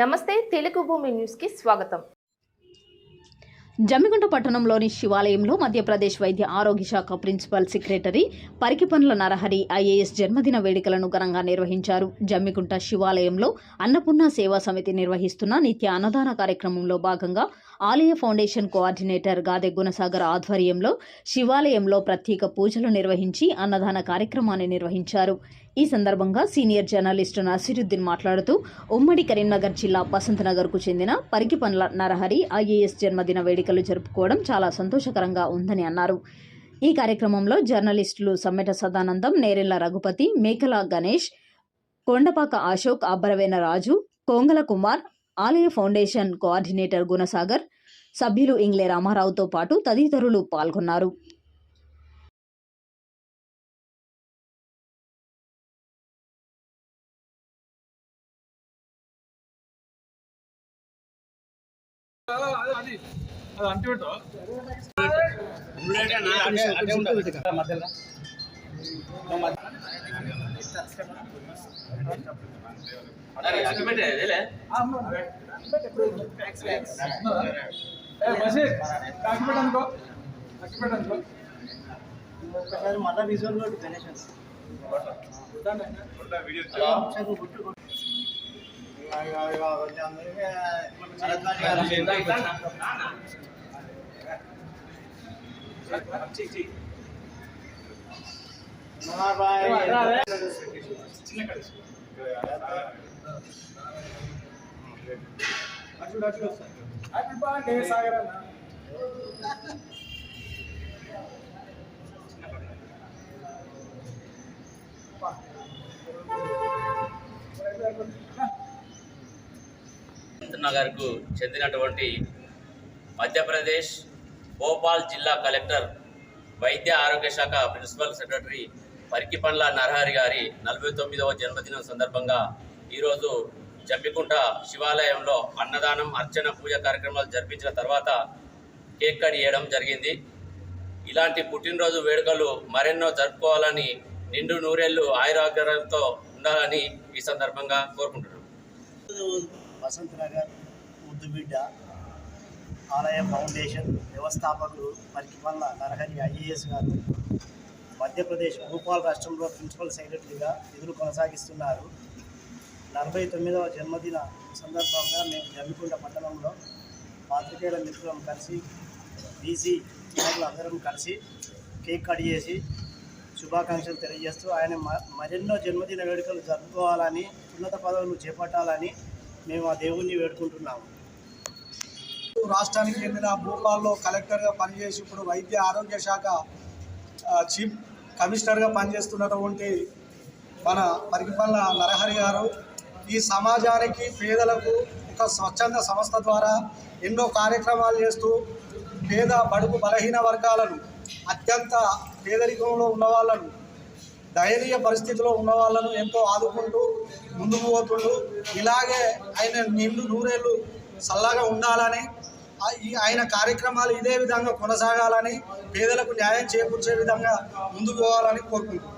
నమస్తే తెలుగు భూమి న్యూస్కి స్వాగతం. జమ్మిగుంట పట్టణంలోని శివాలయంలో మధ్యప్రదేశ్ వైద్య ఆరోగ్య శాఖ principal secretary Parikipandla Narahari IAS జన్మదిన వేడుకలను ఘనంగా నిర్వహించారు. జమ్మిగుంట శివాలయంలో అన్నపూర్ణ సేవా సమితి నిర్వహిస్తున్న నిత్య అన్నదాన కార్యక్రమంలో భాగంగా ఆలయ ఫౌండేషన్ కోఆర్డినేటర్ గాదె గుణసాగర్ ఆధ్వర్యంలో శివాలయంలో ప్రత్యేక పూజలు నిర్వహించి అన్నదాన కార్యక్రమాన్ని నిర్వహించారు. ఈ సందర్భంగా సీనియర్ జర్నలిస్టు నసిరుద్దీన్ మాట్లాడుతూ ఉమ్మడి కరీంనగర్ జిల్లా బసంతనగర్కు చెందిన పరికిపండ్ల నరహరి ఐఏఎస్ జన్మదిన వేడుకలు జరుపుకోవడం చాలా సంతోషకరంగా ఉందని అన్నారు. ఈ కార్యక్రమంలో జర్నలిస్టులు సమ్మెట సదానందం నేరెళ్ళ రఘుపతి మేకల గణేష్ కొండపాక అశోక్ అబ్బరవేన రాజు కోంగల కుమార్ ఆలయ ఫౌండేషన్ కోఆర్డినేటర్ గుణసాగర్ సభ్యులు ఇంగ్లే రామారావుతో పాటు తదితరులు పాల్గొన్నారు. మళ్ళా విజువల్ కూడా గణేష్ అటు సాగర్ అన్న నగర్కు చెందినటువంటి మధ్యప్రదేశ్ భోపాల్ జిల్లా కలెక్టర్ వైద్య ఆరోగ్య శాఖ ప్రిన్సిపల్ సెక్రటరీ పరికిపండ్ల నరహరి గారి నలభై తొమ్మిదవ జన్మదినం సందర్భంగా ఈరోజు జమ్మికుంట శివాలయంలో అన్నదానం అర్చన పూజ కార్యక్రమాలు జరిపించిన తర్వాత కేక్ కట్ చేయడం జరిగింది. ఇలాంటి పుట్టినరోజు వేడుకలు మరెన్నో జరుపుకోవాలని నిండు నూరేళ్ళు ఆయురాగ్రహంతో ఉండాలని ఈ సందర్భంగా కోరుకుంటున్నాను వసంత్ నగర్ ముద్దుబిడ్డ ఆలయ ఫౌండేషన్ వ్యవస్థాపకులు పరికిపల్ల నరహరి ఐఏఎస్ గారు. మధ్యప్రదేశ్ భూపాల్ రాష్ట్రంలో ప్రిన్సిపల్ సెక్రటరీగా విధులు కొనసాగిస్తున్నారు. నలభై తొమ్మిదవ జన్మదిన సందర్భంగా మేము జమ్మికుంట పట్టణంలో పాత్రికేయుల మిత్రులం కలిసి బీసీ నాయకులు అందరం కలిసి కేక్ కట్ చేసి శుభాకాంక్షలు తెలియజేస్తూ ఆయన మ- మరెన్నో జన్మదిన వేడుకలు జరుపుకోవాలని ఉన్నత పదవులు చేపట్టాలని మేము ఆ దేవుణ్ణి వేడుకుంటున్నాము. రాష్ట్రానికి చెందిన భూపాల్లో కలెక్టర్గా పనిచేసి ఇప్పుడు వైద్య ఆరోగ్య శాఖ చీఫ్ కమిషనర్గా పనిచేస్తున్నటువంటి మన పరిపాలన నరహరి గారు ఈ సమాజానికి పేదలకు ఒక స్వచ్ఛంద సంస్థ ద్వారా ఎన్నో కార్యక్రమాలు చేస్తూ పేద బడుగు బలహీన వర్గాలను అత్యంత పేదరికంలో ఉన్న వాళ్ళను దయనీయ పరిస్థితిలో ఉన్న వాళ్ళను ఎంతో ఆదుకుంటూ ముందుకు పోతుండు. ఇలాగే ఆయన నిండు నూరేళ్ళు చల్లగా ఉండాలని ఆయన కార్యక్రమాలు ఇదే విధంగా కొనసాగాలని పేదలకు న్యాయం చేకూర్చే విధంగా ముందుకు పోవాలని కోరుకుంటున్నాను